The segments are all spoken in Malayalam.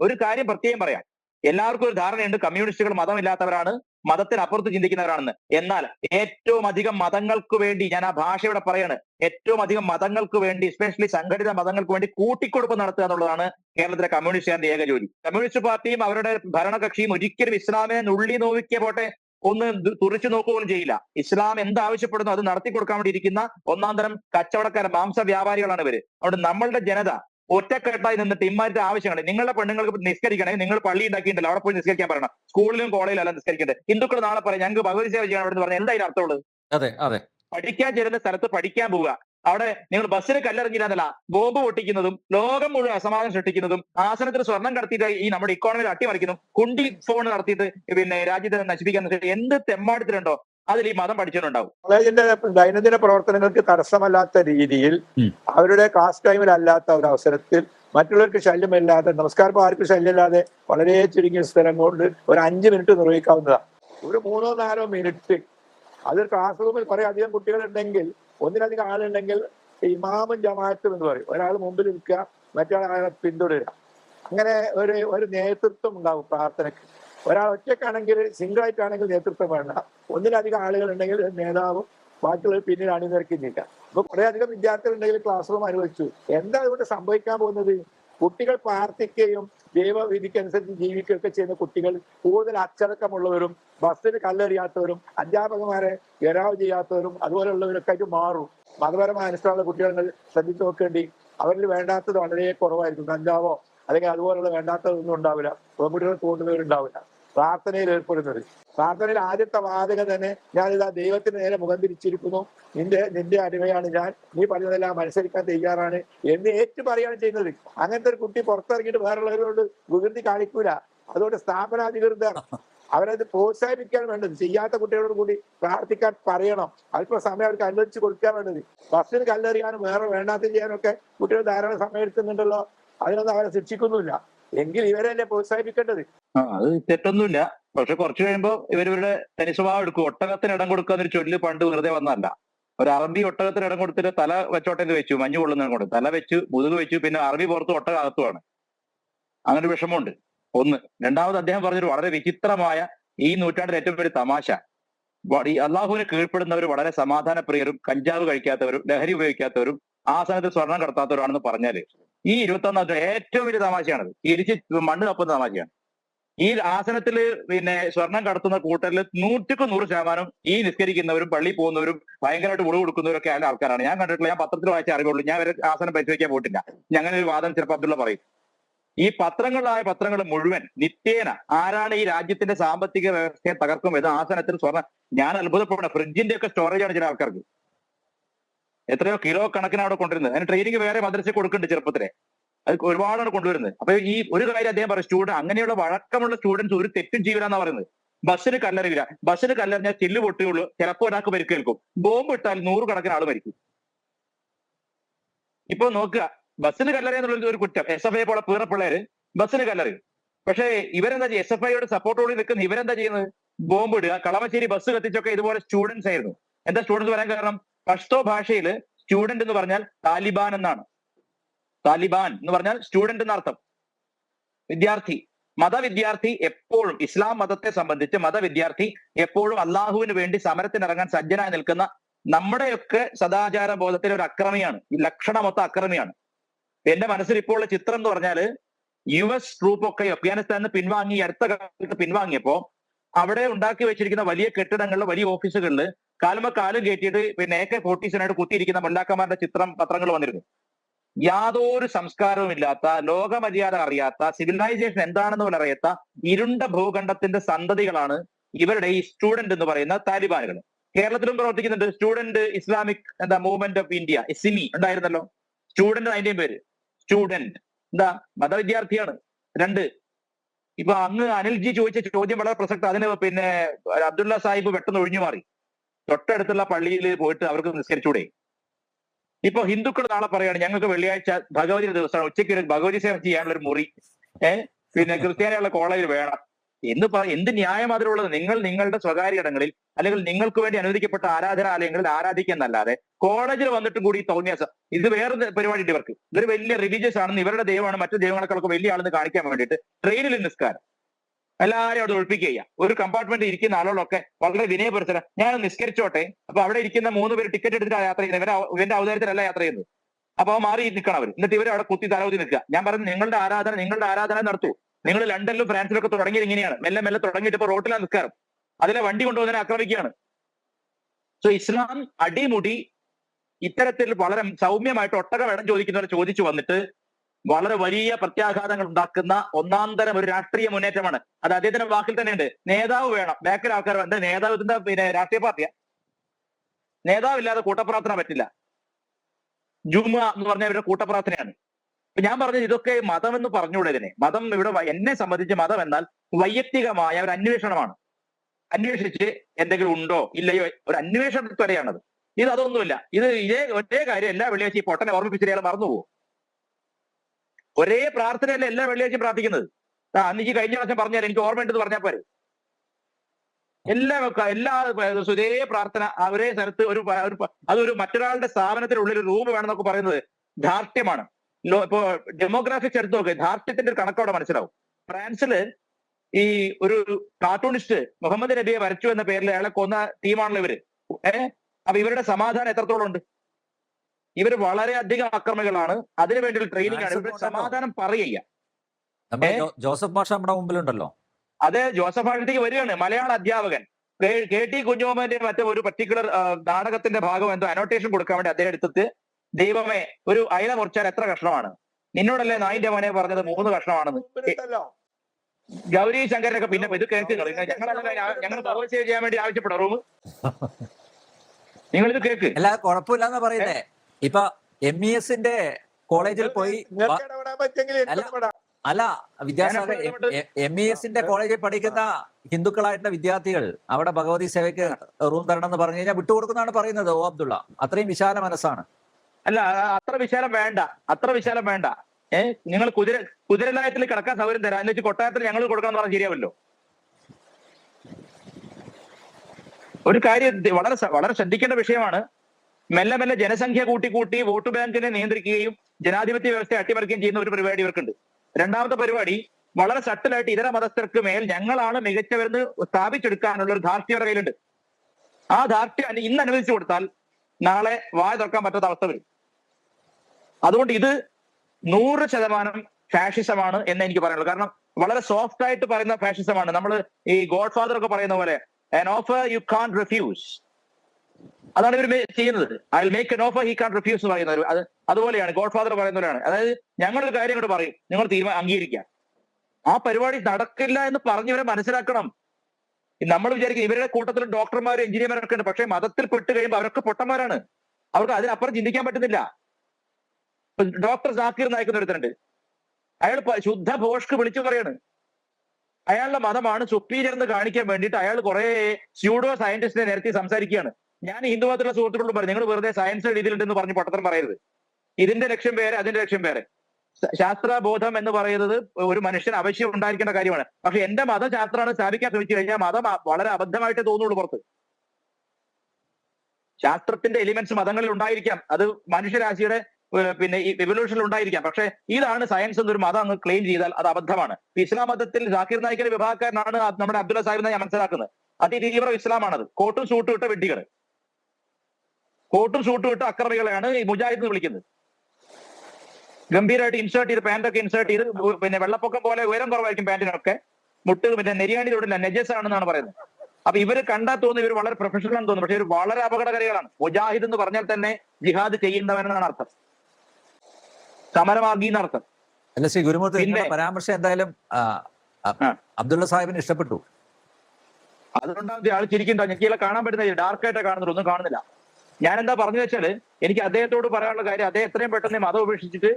ഒരു കാര്യം പ്രത്യേകം പറയാം. എല്ലാവർക്കും ഒരു ധാരണയുണ്ട്. കമ്മ്യൂണിസ്റ്റുകൾ മതമില്ലാത്തവരാണ്. മതത്തിനപ്പുറത്ത് ചിന്തിക്കുന്നവരാണെന്ന്. എന്നാൽ ഏറ്റവും അധികം മതങ്ങൾക്ക് വേണ്ടി ഞാൻ ആ ഭാഷ ഇവിടെ പറയാണ്. ഏറ്റവും അധികം മതങ്ങൾക്ക് വേണ്ടി എസ്പെഷ്യലി സംഘടിത മതങ്ങൾക്ക് വേണ്ടി കൂട്ടിക്കൊടുപ്പ് നടത്തുക എന്നുള്ളതാണ് കേരളത്തിലെ കമ്മ്യൂണിസ്റ്റുകാരുടെ ഏക ജോലി. കമ്മ്യൂണിസ്റ്റ് പാർട്ടിയും അവരുടെ ഭരണകക്ഷിയും ഒരിക്കലും ഇസ്ലാമിനെ നുള്ളി നോവിക്കുക പോട്ടെ ഒന്ന് തുറച്ചു നോക്കുകയും ചെയ്യില്ല. ഇസ്ലാം എന്താവശ്യപ്പെടുന്നു അത് നടത്തി കൊടുക്കാൻ വേണ്ടിയിരിക്കുന്ന ഒന്നാം തരം കച്ചവടക്കാരൻ മാംസ വ്യാപാരികളാണ് ഇവർ. അതുകൊണ്ട് നമ്മളുടെ ജനത ഒറ്റക്കെട്ടായി നിന്നിട്ട് ഇമ്മാരുടെ ആവശ്യമാണ് നിങ്ങളുടെ പെണ്ണുങ്ങൾക്ക് നിസ്കരിക്കണേ നിങ്ങൾ പള്ളി ഉണ്ടാക്കിയിട്ടില്ല അവിടെ പോയി നിസ്കരിക്കാൻ പറയണം. സ്കൂളിലും കോളേജിലും അല്ല നിസ്കരിക്കേണ്ടത് ഹിന്ദുക്കൾ നാളെ പറയാം ഞങ്ങൾക്ക് ഭഗവതി സേവ ചെയ്യണം അവിടെ പറഞ്ഞാൽ എന്താ ഇതിന് അർത്ഥമുള്ളത് അതെ അതെ. പഠിക്കാൻ ചേരുന്ന സ്ഥലത്ത് പഠിക്കാൻ പോവുക. അവിടെ നിങ്ങൾ ബസ്സിന് കല്ലെറിഞ്ഞില്ല ബോംബ് പൊട്ടിക്കുന്നതും ലോകം മുഴുവൻ അസമാധാനം സൃഷ്ടിക്കുന്നതും ആസനത്തിൽ സ്വർണം കടത്തിയിട്ട് ഈ നമ്മുടെ ഇക്കോണമിയിൽ അട്ടിമറിക്കുന്നു കുണ്ടി ഫോൺ നടത്തിയിട്ട് പിന്നെ രാജ്യത്തെ നശിപ്പിക്കാൻ എന്ത് തെമ്മാടത്തിലുണ്ടോ അതിൽ ഈ മതം പഠിച്ചിട്ടുണ്ടാവും കോളേജിന്റെ ദൈനംദിന പ്രവർത്തനങ്ങൾക്ക് തടസ്സമല്ലാത്ത രീതിയിൽ. അവരുടെ ക്ലാസ് ടൈമിലല്ലാത്ത ഒരു അവസരത്തിൽ മറ്റുള്ളവർക്ക് ശല്യമില്ലാതെ നമസ്കാരം ആർക്കും ശല്യമില്ലാതെ വളരെ ചുരുങ്ങിയ സ്ഥലം കൊണ്ട് ഒരു അഞ്ച് മിനിറ്റ് നിർവഹിക്കാവുന്നതാണ് ഒരു മൂന്നോ നാലോ മിനിറ്റ് അത് ക്ലാസ് റൂമിൽ കുറെ അധികം കുട്ടികളുണ്ടെങ്കിൽ ഒന്നിലധികം ആളുണ്ടെങ്കിൽ ഇമാമും ജമാഅത്തും എന്ന് പറയും. ഒരാൾ മുമ്പിൽ നിൽക്കുക മറ്റൊരാളെ പിന്തുടരുക. അങ്ങനെ ഒരു ഒരു നേതൃത്വം ഉണ്ടാവും പ്രാർത്ഥനയ്ക്ക്. ഒരാൾ ഒറ്റക്കാണെങ്കിൽ സിംഗിൾ ആയിട്ടാണെങ്കിൽ നേതൃത്വം വേണ്ട. ഒന്നിലധികം ആളുകൾ ഉണ്ടെങ്കിൽ നേതാവും ബാക്കിയുള്ളവർ പിന്നീട് അണിനിരക്കുന്നില്ല അപ്പൊ കുറെ അധികം വിദ്യാർത്ഥികൾ ഉണ്ടെങ്കിൽ ക്ലാസ് റൂം അനുവദിച്ചു. എന്താ അതുകൊണ്ട് സംഭവിക്കാൻ പോകുന്നത്? കുട്ടികൾ പ്രാർത്ഥിക്കുകയും ദൈവവിധിക്കനുസരിച്ച് ജീവിക്കുകയൊക്കെ ചെയ്യുന്ന കുട്ടികൾ കൂടുതൽ അച്ചടക്കമുള്ളവരും ബസ്സിൽ കല്ലെറിയാത്തവരും അധ്യാപകന്മാരെ ഗരാവ് ചെയ്യാത്തവരും അതുപോലെയുള്ളവരൊക്കെ ആയിട്ട് മാറും. മതപരമായ അനുഷ്ഠാനമുള്ള കുട്ടികൾ ശ്രദ്ധിച്ചു നോക്കേണ്ടി. അവരിൽ വേണ്ടാത്തത് വളരെ കുറവായിരിക്കും. കഞ്ചാവോ? അല്ലെങ്കിൽ അതുപോലുള്ള വേണ്ടാത്തതൊന്നും ഉണ്ടാവില്ല. പെൺകുട്ടികൾ തോന്നുന്നവരുണ്ടാവില്ല. പ്രാർത്ഥനയിൽ ഏർപ്പെടുന്നത്. പ്രാർത്ഥനയിൽ ആദ്യത്തെ വാതക തന്നെ ഞാൻ ഇതാ ദൈവത്തിന് നേരെ മുഖം തിരിച്ചിരിക്കുന്നു. നിന്റെ നിന്റെ അടിമയാണ് ഞാൻ. നീ പറഞ്ഞതെല്ലാം മത്സരിക്കാൻ തയ്യാറാണ് എന്ന് ഏറ്റു പറയുകയാണ് ചെയ്യുന്നത്. അങ്ങനത്തെ ഒരു കുട്ടി പുറത്തിറങ്ങിയിട്ട് വേറുള്ളവരോട് വികൃതി കാണിക്കൂല. അതുകൊണ്ട് സ്ഥാപനാധികൃതർ അവരത് പ്രോത്സാഹിപ്പിക്കാൻ വേണ്ടത്. ചെയ്യാത്ത കുട്ടികളോട് കൂടി പ്രാർത്ഥിക്കാൻ പറയണം. അല്പസമയം അവർക്ക് അനുവദിച്ച് കൊടുക്കാൻ വേണ്ടത്. ബസ്സിന് കല്ലെറിയാനും വേറെ വേണ്ടാത്ത ചെയ്യാനൊക്കെ കുട്ടികൾ ധാരാളം സമയം എടുക്കുന്നുണ്ടല്ലോ. അതിനൊന്നും അവരെ ശിക്ഷിക്കുന്നുമില്ല. എങ്കിൽ ഇവരല്ലേ പ്രോത്സാഹിപ്പിക്കേണ്ടത്. ആ അത് തെറ്റൊന്നുമില്ല. പക്ഷെ കുറച്ച് കഴിയുമ്പോ ഇവരിവരുടെ തനി സ്വഭാവം എടുക്കും. ഒട്ടകത്തിന് ഇടം കൊടുക്കുക ചൊല്ല് പണ്ട് വെറുതെ വന്നതല്ല. ഒരു അറബി ഒട്ടകത്തിന് ഇടം കൊടുത്തിട്ട് തല വെച്ചോട്ടേക്ക് വെച്ചു മഞ്ഞ് കൊള്ളുന്നതിനെ കൊണ്ട്. തല വെച്ചു മുതുക് വെച്ചു പിന്നെ അറബി പുറത്ത് ഒട്ടക അകത്തുമാണ് അങ്ങനെ വിഷമമുണ്ട്. ഒന്ന്. രണ്ടാമത് അദ്ദേഹം പറഞ്ഞൊരു വളരെ വിചിത്രമായ ഈ നൂറ്റാണ്ടിലെ ഏറ്റവും വലിയ തമാശ. ഈ അള്ളാഹുവിനെ കീഴ്പ്പെടുന്നവർ വളരെ സമാധാനപ്രിയരും കഞ്ചാവ് കഴിക്കാത്തവരും ലഹരി ഉപയോഗിക്കാത്തവരും ആ സ്ഥാനത്ത് സ്വർണം കടത്താത്തവരാണെന്ന് പറഞ്ഞാൽ ഈ ഇരുപത്തി ഒന്നാം ഏറ്റവും വലിയ തമാശയാണത്. ഇരിച്ച് മണ്ണ് കപ്പുന്ന തമാശയാണ്. ഈ ആസനത്തിൽ പിന്നെ സ്വർണം കടത്തുന്ന കൂട്ടരിൽ നൂറ്റിക്ക് നൂറ് ശതമാനം ഈ നിസ്കരിക്കുന്നവരും പള്ളി പോകുന്നവരും ഭയങ്കരമായിട്ട് ഉളവ് കൊടുക്കുന്നവരും ഒക്കെ ആയ ആൾക്കാരാണ്. ഞാൻ കണ്ടിട്ടില്ല ഞാൻ പത്രത്തിൽ വായിച്ച അറിവുള്ളൂ ഞാൻ വരെ ആസനം പരിശോധിക്കാൻ പോയിട്ടില്ല. ഞങ്ങനെ ഒരു വാദം ചിലപ്പോൾ അബ്ദുള്ള പറയും. ഈ പത്രങ്ങളായ പത്രങ്ങൾ മുഴുവൻ നിത്യേന ആരാണ് ഈ രാജ്യത്തിന്റെ സാമ്പത്തിക വ്യവസ്ഥയെ തകർക്കും? ഇത് ആസനത്തിൽ സ്വർണം? ഞാൻ അത്ഭുതപ്പെടണം ഫ്രിഡ്ജിന്റെ ഒക്കെ സ്റ്റോറേജ് ആണ് ചില ആൾക്കാർക്ക്. എത്രയോ കിലോ കണക്കിന് അവിടെ കൊണ്ടുവരുന്നത്. അതിന് ട്രെയിനിങ് വേറെ മദ്രസ കൊടുക്കുന്നുണ്ട് ചെറുപ്പത്തിലെ. അത് ഒരുപാടാണ് കൊണ്ടുവരുന്നത്. അപ്പൊ ഈ ഒരു കാര്യം അദ്ദേഹം പറയും സ്റ്റുഡന്റ് അങ്ങനെയുള്ള വഴക്കമുള്ള സ്റ്റുഡൻസ് ഒരു തെറ്റും ചെയ്യില്ലെന്നാ പറയുന്നത്. ബസ്സിന് കല്ലെറിയില്ല. ബസ്സിന് കല്ലെറിഞ്ഞാൽ ചില്ല് പൊട്ടുകയുള്ളൂ ചിലപ്പോൾ ഒരാൾക്ക് പരിക്കേൽക്കും. ബോംബ് ഇട്ടാൽ നൂറുകണക്കിന് ആൾ മരിക്കും. ഇപ്പൊ നോക്കുക. ബസ്സിന് കല്ലെറിയാന്നുള്ള ഒരു കുറ്റം. എസ് എഫ് ഐ പോലെ പീറപ്പിള്ളേര് ബസ്സിന് കല്ലെറിയും. പക്ഷേ ഇവരെന്താ ചെയ്യുക? എസ് എഫ് ഐയോട് സപ്പോർട്ടോട് നിൽക്കുന്ന ഇവരെന്താ ചെയ്യുന്നത്? ബോംബ് ഇടുക. കളമശ്ശേരി ബസ് കത്തിച്ചൊക്കെ ഇതുപോലെ സ്റ്റുഡൻസ് ആയിരുന്നു. എന്താ സ്റ്റുഡൻസ് വരാൻ കാരണം? പഷ്തോ ഭാഷയിൽ സ്റ്റുഡന്റ് എന്ന് പറഞ്ഞാൽ താലിബാൻ എന്നാണ്. താലിബാൻ എന്ന് പറഞ്ഞാൽ സ്റ്റുഡന്റ് എന്നർത്ഥം. വിദ്യാർത്ഥി മതവിദ്യാർത്ഥി എപ്പോഴും ഇസ്ലാം മതത്തെ സംബന്ധിച്ച് മതവിദ്യാർത്ഥി എപ്പോഴും അള്ളാഹുവിന് വേണ്ടി സമരത്തിനിറങ്ങാൻ സജ്ജനായി നിൽക്കുന്ന നമ്മുടെയൊക്കെ സദാചാര ബോധത്തിലെ ഒരു അക്രമിയാണ്. ഈ ലക്ഷണമൊത്ത അക്രമിയാണ്. എന്റെ മനസ്സിൽ ഇപ്പോൾ ഉള്ള ചിത്രം എന്ന് പറഞ്ഞാൽ യു എസ് ട്രൂപ്പൊക്കെ അഫ്ഗാനിസ്ഥാനിൽ പിൻവാങ്ങി അടുത്ത കാലത്ത് പിൻവാങ്ങിയപ്പോ അവിടെ ഉണ്ടാക്കി വെച്ചിരിക്കുന്ന വലിയ കെട്ടിടങ്ങളിൽ വലിയ ഓഫീസുകളിൽ കാലുമ കാലും കയറ്റിയിട്ട് പിന്നെ എ കെ ഫോർട്ടീസിനായിട്ട് കുത്തിയിരിക്കുന്ന മല്ലാക്കന്മാരുടെ ചിത്രം പത്രങ്ങൾ വന്നിരുന്നു. യാതൊരു സംസ്കാരവും ഇല്ലാത്ത ലോകമര്യാദ അറിയാത്ത സിവിലൈസേഷൻ എന്താണെന്ന് പോലും അറിയാത്ത ഇരുണ്ട ഭൂഖണ്ഡത്തിന്റെ സന്തതികളാണ് ഇവരുടെ ഈ സ്റ്റുഡന്റ് എന്ന് പറയുന്ന താലിബാനുകൾ. കേരളത്തിലും പ്രവർത്തിക്കുന്നുണ്ട്. സ്റ്റുഡന്റ് ഇസ്ലാമിക് എന്താ മൂവ്മെന്റ് ഓഫ് ഇന്ത്യ സിമി ഉണ്ടായിരുന്നല്ലോ. സ്റ്റുഡന്റ് അതിന്റെയും പേര്. സ്റ്റുഡന്റ് എന്താ മതവിദ്യാർത്ഥിയാണ്. രണ്ട് ഇപ്പൊ അങ്ങ് അനിൽജി ചോദിച്ച ചോദ്യം വളരെ പ്രസക്ത. അതിന് പിന്നെ അബ്ദുള്ള സാഹിബ് പെട്ടെന്ന് ഒഴിഞ്ഞു മാറി. തൊട്ടടുത്തുള്ള പള്ളിയിൽ പോയിട്ട് അവർക്ക് നിസ്കരിച്ചൂടെ. ഇപ്പൊ ഹിന്ദുക്കൾ നാളെ പറയുകയാണ് ഞങ്ങൾക്ക് വെള്ളിയാഴ്ച ഭഗവതി ദിവസമാണ്. ഉച്ചയ്ക്ക് ഭഗവതി സേവ ചെയ്യാനുള്ള ഒരു മുറി. ഏഹ് പിന്നെ ക്രിസ്ത്യാനികളുടെ കോളേജിൽ വേണം. എന്ന് പറ എന്ത് ന്യായം അതിലുള്ളത്? നിങ്ങൾ നിങ്ങളുടെ സ്വകാര്യ ഇടങ്ങളിൽ അല്ലെങ്കിൽ നിങ്ങൾക്ക് വേണ്ടി അനുവദിക്കപ്പെട്ട ആരാധനാലയങ്ങളിൽ ആരാധിക്കുന്നല്ലാതെ കോളേജിൽ വന്നിട്ടും കൂടി തോന്നിയാസം ഇത് വേറെ പരിപാടി ഉണ്ട് ഇവർക്ക്. ഇതൊരു വലിയ റിലീജിയസ് ആണെന്ന് ഇവരുടെ ദൈവമാണ് മറ്റു ദൈവങ്ങളെക്കാളൊക്കെ വലിയ ആളെന്ന് കാണിക്കാൻ വേണ്ടിയിട്ട് ട്രെയിനിൽ നിസ്കാരം. എല്ലാവരും അവിടെ ഒഴിപ്പിക്കുക. ഒരു കമ്പാർട്ട്മെന്റ് ഇരിക്കുന്ന ആളുകളൊക്കെ വളരെ വിനയപരിസരം ഞാൻ നിസ്കരിച്ചോട്ടെ. അപ്പൊ അവിടെ ഇരിക്കുന്ന മൂന്ന് പേര് ടിക്കറ്റ് എടുത്തിട്ട് യാത്ര ചെയ്യുന്നത്. ഇവരെ ഇവന്റെ അവതാരത്തിലല്ല യാത്ര ചെയ്യുന്നത്. അപ്പൊ മാറി നിൽക്കണം അവർ എന്നിട്ട് ഇവർ അവിടെ കുത്തി തലകുത്തി നിൽക്കുക. ഞാൻ പറഞ്ഞു നിങ്ങളുടെ ആരാധന നിങ്ങളുടെ ആരാധന നടത്തൂ. നിങ്ങൾ ലണ്ടനിലും ഫ്രാൻസിലും ഒക്കെ തുടങ്ങിയത് ഇങ്ങനെയാണ്. മെല്ലെ മെല്ലെ തുടങ്ങിയിട്ട് ഇപ്പൊ റോട്ടിലാണ് നിൽക്കാറ്. അതിലെ വണ്ടി കൊണ്ടുവന്നതിനെ ആക്രമിക്കുകയാണ്. സോ ഇസ്ലാം അടിമുടി ഇത്തരത്തിൽ വളരെ സൗമ്യമായിട്ട് ഒട്ടക വേണം ചോദിക്കുന്നവരെ ചോദിച്ചു വന്നിട്ട് വളരെ വലിയ പ്രത്യാഘാതങ്ങൾ ഉണ്ടാക്കുന്ന ഒന്നാം തരം ഒരു രാഷ്ട്രീയ മുന്നേറ്റമാണ്. അത് അദ്ദേഹത്തിന്റെ വാക്കിൽ തന്നെയുണ്ട്. നേതാവ് വേണം. ബാക്കിൽ ആൾക്കാർ എന്താ നേതാവിന്റെ പിന്നെ രാഷ്ട്രീയ പാർട്ടിയാ? നേതാവില്ലാതെ കൂട്ടപ്രാർത്ഥന പറ്റില്ല. ജുമ എന്ന് പറഞ്ഞ ഇവരുടെ കൂട്ടപ്രാർത്ഥനയാണ്. ഞാൻ പറഞ്ഞത് ഇതൊക്കെ മതം എന്ന് പറഞ്ഞുകൂടെ ഇതിനെ. മതം ഇവിടെ എന്നെ സംബന്ധിച്ച് മതം എന്നാൽ വൈയക്തികമായ ഒരു അന്വേഷണമാണ്. അന്വേഷിച്ച് എന്തെങ്കിലും ഉണ്ടോ ഇല്ലയോ ഒരു അന്വേഷണത്തിൽ വരെയാണത്. ഇത് അതൊന്നുമില്ല. ഇത് ഇതേ ഒരേ കാര്യം എല്ലാ വെള്ളിയാഴ്ച ഈ പൊട്ടനെ ഓർമ്മിപ്പിച്ചിട്ട് അയാൾ മറന്നുപോകും. ഒരേ പ്രാർത്ഥനയല്ല എല്ലാ വെള്ളിയാഴ്ചയും പ്രാർത്ഥിക്കുന്നത്? ആ അന്ന് ഈ കഴിഞ്ഞ പ്രാവശ്യം പറഞ്ഞാൽ എനിക്ക് ഓർമ്മയുണ്ടെന്ന് പറഞ്ഞാൽ പോരെ. എല്ലാ എല്ലാ ഇതേ പ്രാർത്ഥന ഒരേ സ്ഥലത്ത് ഒരു അതൊരു മറ്റൊരാളുടെ സ്ഥാപനത്തിനുള്ളിൽ ഒരു റൂം വേണമെന്നൊക്കെ പറയുന്നത് ധാർഷ്ട്യമാണ്. ഇപ്പോ ഡെമോഗ്രാഫിക്സ് എടുത്തു നോക്ക് ധാർഷ്ട്യത്തിന്റെ ഒരു കണക്കവിടെ മനസ്സിലാവും. ഫ്രാൻസിൽ ഈ ഒരു കാർട്ടൂണിസ്റ്റ് മുഹമ്മദ് നബിയെ വരച്ചു എന്ന പേരിൽ അയാളെ കൊന്ന ടീമാണല്ലോ ഇവർ. ഏഹ് അപ്പൊ ഇവരുടെ സമാധാനം എത്രത്തോളം ഉണ്ട്? ഇവർ വളരെയധികം അക്രമികളാണ് അതിനു വേണ്ടി ഒരു ട്രെയിനിങ് ആണ്. ഇവർ സമാധാനം പറയുക ജോസഫ് ഭാഷ നമ്മുടെ മുമ്പിലുണ്ടല്ലോ. അതെ ജോസഫ് ഭാഷത്തേക്ക് വരികയാണ്. മലയാള അധ്യാപകൻ. കെ- ടി കുഞ്ഞുമോഹന്റെ മറ്റേ ഒരു പർട്ടിക്കുലർ നാടകത്തിന്റെ ഭാഗം എന്തോ അനോട്ടേഷൻ കൊടുക്കാൻ വേണ്ടി അദ്ദേഹം എടുത്തിട്ട് ദൈവമേ ഒരു അയല മുറിച്ചാൽ എത്ര കഷ്ണമാണ്? നിന്നോടല്ലേ നായിന്റെ മോനെ പറഞ്ഞത് മൂന്ന് കഷ്ണമാണെന്ന്. ഗൗരി ശങ്കരനൊക്കെ പിന്നെ ഇത് കേൾക്കുക ഞങ്ങൾ ഞങ്ങൾ ചെയ്യാൻ വേണ്ടി ആവശ്യപ്പെടാം. റൂം നിങ്ങൾ ഇത് കേക്ക്. അല്ല കുഴപ്പമില്ലെന്നാ പറയുന്നേ. ഇപ്പൊ എം ഇ എസിന്റെ കോളേജിൽ പോയി അല്ല. വിദ്യാസാഗർ എം ഇ എസിന്റെ കോളേജിൽ പഠിക്കുന്ന ഹിന്ദുക്കളായിട്ടുള്ള വിദ്യാർത്ഥികൾ അവിടെ ഭഗവതി സേവയ്ക്ക് റൂം തരണം എന്ന് പറഞ്ഞു കഴിഞ്ഞാൽ വിട്ടുകൊടുക്കുന്നതാണ് പറയുന്നത് ഓ അബ്ദുള്ള. അത്രയും വിശാല മനസ്സാണ്. അല്ല അത്ര വിശാലം വേണ്ട. അത്ര വിശാലം വേണ്ട. ഏഹ് നിങ്ങൾ കുതിര കുതിരലായത്തിൽ കിടക്കാൻ സൗകര്യം തരാം. എന്ന് വെച്ച് കൊട്ടാരത്തിൽ ഞങ്ങൾ കൊടുക്കാന്ന് പറഞ്ഞാൽ ശരിയാവല്ലോ. ഒരു കാര്യം വളരെ വളരെ ശ്രദ്ധിക്കേണ്ട വിഷയമാണ്. മെല്ലെ മെല്ലെ ജനസംഖ്യ കൂട്ടി കൂട്ടി വോട്ട് ബാങ്കിനെ നിയന്ത്രിക്കുകയും ജനാധിപത്യ വ്യവസ്ഥയെ അട്ടിമറിക്കുകയും ചെയ്യുന്ന ഒരു പരിപാടി ഇവർക്കുണ്ട്. രണ്ടാമത്തെ പരിപാടി വളരെ സട്ടിലായിട്ട് ഇതര മതസ്ഥർക്ക് മേൽ ഞങ്ങളാണ് മികച്ചവരെന്ന് സ്ഥാപിച്ചെടുക്കാനുള്ള ഒരു ധാർഷ്ട്യം അവരുടെ കയ്യിലുണ്ട്. ആ ധാർഷ്ട്യം ഇന്ന് അനുവദിച്ചു കൊടുത്താൽ നാളെ വായ തുറക്കാൻ പറ്റാത്ത അവസ്ഥ വരും. അതുകൊണ്ട് ഇത് നൂറ് ശതമാനം ഫാഷിസമാണ് എന്ന് എനിക്ക് പറയാനുള്ളൂ. കാരണം വളരെ സോഫ്റ്റ് ആയിട്ട് പറയുന്ന ഫാഷിസമാണ്. നമ്മൾ ഈ ഗോഡ് ഫാദർ ഒക്കെ പറയുന്ന പോലെ and offer you can't refuse. അതാണ് ഇവർ ചെയ്യുന്നത്. I will make an offer he can't refuse എന്ന് പറയുന്നത് അത് അതുപോലെയാണ് ഗോഡ് ഫാദർ പറയുന്ന പോലെയാണ്. അതായത് ഞങ്ങളൊരു കാര്യം കൂടെ പറയും നിങ്ങൾ തീരുമാനം അംഗീകരിക്കുക. ആ പരിപാടി നടക്കില്ല എന്ന് പറഞ്ഞവരെ മനസ്സിലാക്കണം. നമ്മൾ വിചാരിക്കും ഇവരുടെ കൂട്ടത്തിൽ ഡോക്ടർമാരും എഞ്ചിനീയർമാരൊക്കെ ഉണ്ട് പക്ഷേ മതത്തിൽ പെട്ട് കഴിയുമ്പോൾ അവരൊക്കെ പൊട്ടന്മാരാണ്. അവർക്ക് അതിനപ്പുറം ചിന്തിക്കാൻ പറ്റുന്നില്ല. ഡോക്ടർ സാക്കിർ നായിക്കുന്ന ഒരുത്തരുണ്ട് അയാൾ ശുദ്ധ ഭോഷ്ക്ക് വിളിച്ചു പറയാണ്. അയാളുടെ മതമാണ് സുപ്പീരിയർ എന്ന് കാണിക്കാൻ വേണ്ടിയിട്ട് അയാൾ കുറെ സ്യൂഡോ സയന്റിസ്റ്റിനെ നേരത്തെ സംസാരിക്കുകയാണ്. ഞാൻ ഹിന്ദു സുഹൃത്തുക്കളോട് പറഞ്ഞു നിങ്ങൾ വെറുതെ സയൻസ് രീതിയിലുണ്ടെന്ന് പറഞ്ഞ് പൊട്ടത്തരം പറയരുത്. ഇതിന്റെ ലക്ഷ്യം വേറെ അതിന്റെ ലക്ഷ്യം വേറെ. ശാസ്ത്രബോധം എന്ന് പറയുന്നത് ഒരു മനുഷ്യൻ അവശ്യം ഉണ്ടായിരിക്കേണ്ട കാര്യമാണ്. പക്ഷെ എന്റെ മതം ശാസ്ത്രമാണ് സ്ഥാപിക്കാൻ ശ്രമിച്ചു കഴിഞ്ഞാൽ മതം വളരെ അബദ്ധമായിട്ടേ തോന്നുള്ളൂ പുറത്ത്. ശാസ്ത്രത്തിന്റെ എലിമെന്റ്സ് മതങ്ങളിൽ ഉണ്ടായിരിക്കാം. അത് മനുഷ്യരാശിയുടെ പിന്നെ ഈ എവല്യൂഷനിൽ ഉണ്ടായിരിക്കാം. പക്ഷെ ഇതാണ് സയൻസ് എന്നൊരു മതം അങ്ങ് ക്ലെയിം ചെയ്താൽ അത് അബദ്ധമാണ്. ഇസ്ലാം മതത്തിൽ ജാക്കിർ നായിക്കിന്റെ വിഭാഗക്കാരനാണ് നമ്മുടെ അബ്ദുള്ള സാഹിബ് ഞാൻ മനസ്സിലാക്കുന്നത്. അതിതീവ്ര ഇസ്ലാമാണത്. കോട്ടും സൂട്ടും ഇട്ട വെട്ടികൾ കോട്ടും സൂട്ടും ഇട്ട അക്രമികളെയാണ് ഈ മുജാഹിദ് എന്ന് വിളിക്കുന്നത്. ഗംഭീരമായിട്ട് ഇൻസേർട്ട് ചെയ്ത് പാന്റൊക്കെ ഇൻസേർട്ട് ചെയ്ത് പിന്നെ വെള്ളപ്പൊക്കം പോലെ ഉയരം കുറവായിരിക്കും പാന്റിനൊക്കെ മുട്ട് പിന്നെ നെരിയാണി തൊടില്ല നെജസ് ആണെന്നാണ് പറയുന്നത്. അപ്പൊ ഇവർ കണ്ടാൽ തോന്നുന്നു ഇവർ വളരെ പ്രൊഫഷണൽ ആണെന്ന് തോന്നുന്നു. പക്ഷെ ഇവർ വളരെ അപകടകാരികളാണ്. മുജാഹിദ് എന്ന് പറഞ്ഞാൽ തന്നെ ജിഹാദ് ചെയ്യുന്നവനെന്നാണ് അർത്ഥം. സമരമാർഗി എന്നർത്ഥം. അല്ല ശ്രീ ഗുരുമൂർത്തി പരാമർശം എന്തായാലും. അബ്ദുള്ള സാഹിബിന് ഇഷ്ടപ്പെട്ടു. അതുകൊണ്ടാണ് ആൾ ചിരിക്കണ്ട ഞെക്കിയിലെ കാണാൻ പറ്റുന്ന ഡാർക്ക് ആയിട്ട് കാണുന്നുള്ളൂ ഒന്നും കാണുന്നില്ല. ഞാൻ എന്താ പറഞ്ഞു വെച്ചാൽ എനിക്ക് അദ്ദേഹത്തോട് പറയാനുള്ള കാര്യം അദ്ദേഹം എത്രയും പെട്ടെന്ന് മതം ഉപേക്ഷിച്ചിട്ട്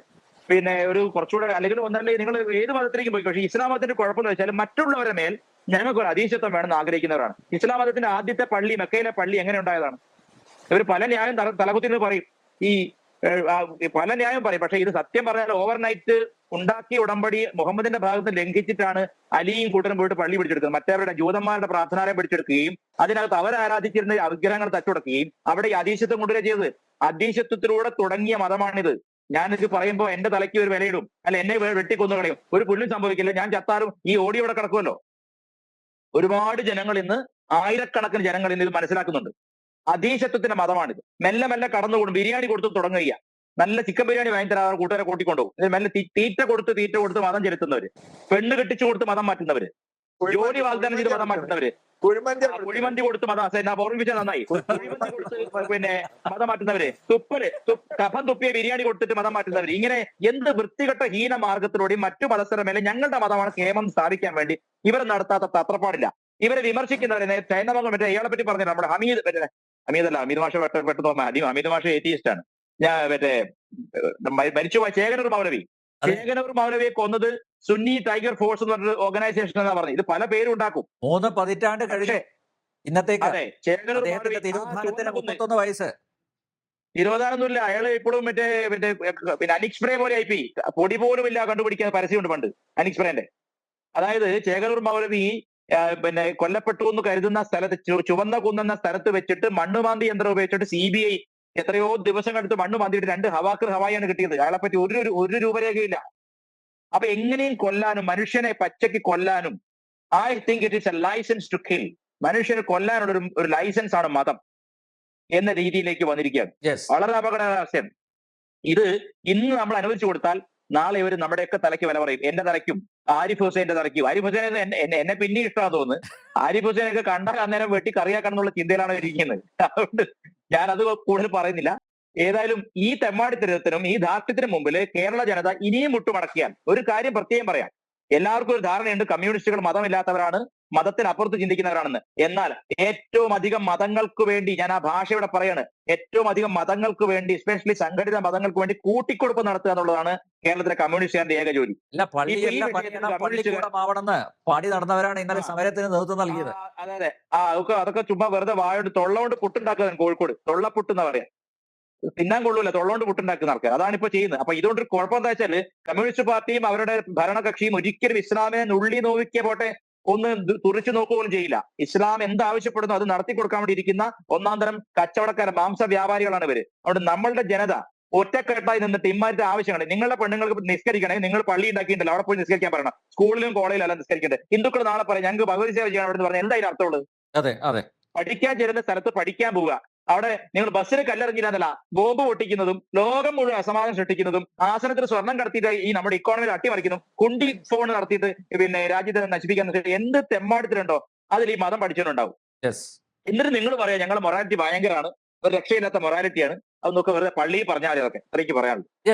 പിന്നെ ഒരു കുറച്ചുകൂടെ അല്ലെങ്കിൽ ഒന്നല്ലേ നിങ്ങൾ ഏത് മതത്തിലേക്കും പോയി. പക്ഷേ ഇസ്ലാം മതത്തിന്റെ കുഴപ്പമെന്ന് വെച്ചാൽ മറ്റുള്ളവരെ മേൽ ഞങ്ങൾക്ക് ഒരു അധീശത്വം വേണമെന്ന് ആഗ്രഹിക്കുന്നവരാണ്. ഇസ്ലാം മതത്തിന്റെ ആദ്യത്തെ പള്ളി മെക്കയിലെ പള്ളി എങ്ങനെ ഉണ്ടായതാണ്? ഇവർ പല ന്യായം തലകുത്തിന്ന് പറയും. ഈ പല ന്യായം പറയും. പക്ഷെ ഇത് സത്യം പറഞ്ഞാൽ ഓവർനൈറ്റ് ഉണ്ടാക്കിയ ഉടമ്പടി മുഹമ്മദിന്റെ ഭാഗത്ത് ലംഘിച്ചിട്ടാണ് അലിയും കൂട്ടനും പോയിട്ട് പള്ളി പിടിച്ചെടുക്കുന്നത് മറ്റവരുടെ ജൂതന്മാരുടെ പ്രാർത്ഥനാലയം പിടിച്ചെടുക്കുകയും അതിനകത്ത് അവർ ആരാധിച്ചിരുന്ന വിഗ്രഹങ്ങൾ തച്ചുടക്കുകയും അവിടെ ഈ അധീശത്വം കൊണ്ടുവരിക ചെയ്തത്. അധീശത്വത്തിലൂടെ തുടങ്ങിയ മതമാണിത്. ഞാനിത് പറയുമ്പോൾ എന്റെ തലയ്ക്ക് ഒരു വിലയിടും. അല്ല എന്നെ വെട്ടിക്കൊന്നു കളയും. ഒരു പുല്ലും സംഭവിക്കില്ല. ഞാൻ ചത്താലും ഈ ഓടി ഇവിടെ കിടക്കുമല്ലോ. ഒരുപാട് ജനങ്ങൾ ഇന്ന് ആയിരക്കണക്കിന് ജനങ്ങൾ ഇന്ന് ഇത് മനസ്സിലാക്കുന്നുണ്ട്. അധീശത്വത്തിന്റെ മതമാണിത്. മെല്ലെ മെല്ലെ കടന്നുകൊണ്ട് ബിരിയാണി കൊടുത്ത് തുടങ്ങുക നല്ല ചിക്കൻ ബിരിയാണി വാങ്ങി തരാതെ കൂട്ടുകാരെ കൂട്ടിക്കൊണ്ടുപോകും മെല്ലെ തീറ്റ കൊടുത്ത് തീറ്റ കൊടുത്ത് മതം ചെലുത്തുന്നവര്. പെണ്ണ് കെട്ടിച്ചു കൊടുത്ത് മതം മാറ്റുന്നവര്. ജോലി വാഗ്ദാനം ചെയ്ത് മതം മാറ്റുന്നവര്. കുഴിമന്തി കൊടുത്ത് മതം ഓർമ്മിപ്പിച്ച നന്നായി. കുഴിമന്തി കൊടുത്ത് പിന്നെ മതം മാറ്റുന്നവര്. തുപ്പൽ തുപ്പ് കഫം തുപ്പിയ ബിരിയാണി കൊടുത്തിട്ട് മതം മാറ്റുന്നവര്. ഇങ്ങനെ എന്ത് വൃത്തികെട്ട ഹീന മാർഗത്തിലൂടെയും മറ്റു മതസ്ഥരുടെ മേലെ ഞങ്ങളുടെ മതമാണ് ക്ഷേമം സ്ഥാപിക്കാൻ വേണ്ടി ഇവർ നടത്താത്ത തത്രപ്പാടില്ല. ഇവരെ വിമർശിക്കുന്നവരെ ചൈനമംഗം മറ്റേ ഇയാളെ പറ്റി പറഞ്ഞു നമ്മുടെ ഹമീദ് അല്ല ഹമീദ് മാഷ പെട്ടെന്ന് ഹമീദ് ഹമീദ് മാഷ ഏറ്റിയിസ്റ്റ് ആണ്. ഞാൻ മറ്റേ മരിച്ചു പോയ മരിച്ചുപോയ ചേകനൂർ മൗലവി. ശേഖരർ മൗലവിയെ കൊന്നത് സുന്നി ടൈഗർ ഫോഴ്സ് എന്ന് പറഞ്ഞ ഓർഗനൈസേഷൻ എന്നാ പറഞ്ഞത്. ഇത് പല പേരും ഉണ്ടാക്കും. മൂന്ന് പതിറ്റാണ്ട് കഴിഞ്ഞേ. ഇന്നത്തേക്ക് വയസ്സ്. ഇരുപതാറൊന്നുമില്ല അയാൾ ഇപ്പോഴും മറ്റേ മറ്റേ പിന്നെ അനിക് സ്പ്രേ പോലെ ആയി പി പൊടി പോലും ഇല്ല കണ്ടുപിടിക്കാൻ പരസ്യമുണ്ട് പണ്ട് അനിക് സ്പ്രേന്റെ. അതായത് ചേകനൂർ മൗലവി പിന്നെ കൊല്ലപ്പെട്ടു എന്ന് കരുതുന്ന സ്ഥലത്ത് ചുവന്ന കുന്നെന്ന സ്ഥലത്ത് വെച്ചിട്ട് മണ്ണുമാന്തി യന്ത്രം ഉപയോഗിച്ചിട്ട് സി ബി ഐ എത്രയോ ദിവസം എടുത്ത് മണ്ണ് മാന്തിയിട്ട് രണ്ട് ഹവാക്കർ ഹവായാണ് കിട്ടിയത്. അയാളെ പറ്റി ഒരു ഒരു- ഒരു രൂപരേഖയില്ല അപ്പൊ എങ്ങനെയും കൊല്ലാനും മനുഷ്യനെ പച്ചയ്ക്ക് കൊല്ലാനും I think it is a licence to kill മനുഷ്യനെ കൊല്ലാനുള്ള ഒരു ഒരു ലൈസൻസ് ആണ് മതം എന്ന രീതിയിലേക്ക് വന്നിരിക്കുകയാണ്. വളരെ അപകടാവസ്ഥയാണ് ഇത് ഇന്ന് നമ്മൾ അനുവദിച്ചു കൊടുത്താൽ നാളെ ഇവർ നമ്മുടെയൊക്കെ തലയ്ക്ക് വില പറയും. എന്റെ തലയ്ക്കും ആരിഫ് ഹുസൈന്റെ തലയ്ക്കും. ആരിഫ് ഹുസൈൻ എന്നെ പിന്നെ ഇഷ്ടമാണെന്ന് തോന്നുന്നു. ആരിഫ് ഹുസൈനൊക്കെ കണ്ട അന്നേരം വെട്ടി കറിയാക്കണം എന്നുള്ള ചിന്തയിലാണ് ഇരിക്കുന്നത്. അതുകൊണ്ട് ഞാൻ അത് കൂടുതൽ പറയുന്നില്ല. ഏതായാലും ഈ തെമ്മാടിത്തരത്തിനും ഈ ധാർഷ്ട്യത്തിനും മുമ്പിൽ കേരള ജനത ഇനിയും മുട്ടുമടക്കിയാൽ ഒരു കാര്യം പ്രത്യേകം പറയാം. എല്ലാവർക്കും ഒരു ധാരണയുണ്ട്. കമ്മ്യൂണിസ്റ്റുകൾ മതമില്ലാത്തവരാണ്. മതത്തിനപ്പുറത്ത് ചിന്തിക്കുന്നവരാണെന്ന്. എന്നാൽ ഏറ്റവും അധികം മതങ്ങൾക്ക് വേണ്ടി ഞാൻ ആ ഭാഷ ഇവിടെ പറയാണ്. ഏറ്റവും അധികം മതങ്ങൾക്ക് വേണ്ടി എസ്പെഷ്യലി സംഘടിത മതങ്ങൾക്ക് വേണ്ടി കൂട്ടിക്കൊടുപ്പ് നടത്തുക എന്നുള്ളതാണ് കേരളത്തിലെ കമ്മ്യൂണിസ്റ്റുകാരുടെ ഏക ജോലി. പാടി നടന്നവരാണ് ഇന്നലെ സമരത്തിന് നേതൃത്വം നൽകിയത്. അതെ അതെ. ആ അതൊക്കെ അതൊക്കെ ചുമ്മാ വെറുതെ വായോട് തൊള്ളോണ്ട് പുട്ടുണ്ടാക്കുക കോഴിക്കോട്. തൊള്ളപ്പുട്ട് എന്ന് പറയാ. തിന്നാൻ കൊള്ളൂല തൊള്ളോണ്ട് പുട്ടുണ്ടാക്കുന്ന ആൾക്കാർ അതാണ് ഇപ്പൊ ചെയ്യുന്നത്. അപ്പൊ ഇതുകൊണ്ട് ഒരു കുഴപ്പം എന്താ വെച്ചാൽ കമ്മ്യൂണിസ്റ്റ് പാർട്ടിയും അവരുടെ ഭരണകക്ഷിയും ഒരിക്കലും ഇസ്ലാമിനെ നുള്ളി നോവിക്കേ പോട്ടെ ഒന്ന് തുറച്ചു തുറിച്ചു നോക്കുക പോലും ചെയ്യില്ല. ഇസ്ലാം എന്ത് ആവശ്യപ്പെടുന്നു അത് നടത്തി കൊടുക്കാൻ വേണ്ടി ഇരിക്കുന്ന ഒന്നാം തരം കച്ചവടക്കാരൻ മാംസ വ്യാപാരികളാണ് ഇവർ. അതുകൊണ്ട് നമ്മളുടെ ജനത ഒറ്റക്കെട്ടായി നിന്നിട്ട് ഇമ്മാരുടെ ആവശ്യമാണ് നിങ്ങളുടെ പെണ്ണുങ്ങൾക്ക് നിസ്കരിക്കണേ നിങ്ങൾ പള്ളി ഉണ്ടാക്കിയിട്ടില്ല അവിടെ പോയി നിസ്കരിക്കാൻ പറയണം. സ്കൂളിലും കോളേജിലും അല്ല നിസ്കരിക്കേണ്ടത്. ഹിന്ദുക്കൾ നാളെ പറയാം ഞങ്ങൾക്ക് ഭഗവതി സേവ ചെയ്യണം അവിടെ പറഞ്ഞാൽ എന്തായാലും അർത്ഥമുള്ളത്? അതെ അതെ. പഠിക്കാൻ ചേരുന്ന സ്ഥലത്ത് പഠിക്കാൻ പോവുക. അവിടെ നിങ്ങൾ ബസ്സിൽ കല്ലെറിഞ്ഞില്ല ബോംബ് പൊട്ടിക്കുന്നതും ലോകം മുഴുവൻ അസമാധാനം സൃഷ്ടിക്കുന്നതും ആസനത്തിൽ സ്വർണം കടത്തിയിട്ട് ഈ നമ്മുടെ ഇക്കോണമിയിൽ അട്ടിമറിക്കുന്നു കുണ്ടി ഫോൺ നടത്തിയിട്ട് പിന്നെ രാജ്യത്തെ നശിപ്പിക്കാൻ എന്ത് തെമ്മാടത്തിലുണ്ടോ അതിൽ ഈ മതം പഠിച്ചിട്ടുണ്ടാവും എന്നിട്ട് നിങ്ങൾ പറയാം ഞങ്ങളുടെ മൊറാലിറ്റി ഭയങ്കരമാണ് ഒരു രക്ഷയില്ലാത്ത മൊറാലിറ്റിയാണ് അത് നോക്കുക വെറുതെ പള്ളിയിൽ പറഞ്ഞാൽ അതൊക്കെ അത്രയ്ക്ക് പറയാനുള്ളൂ.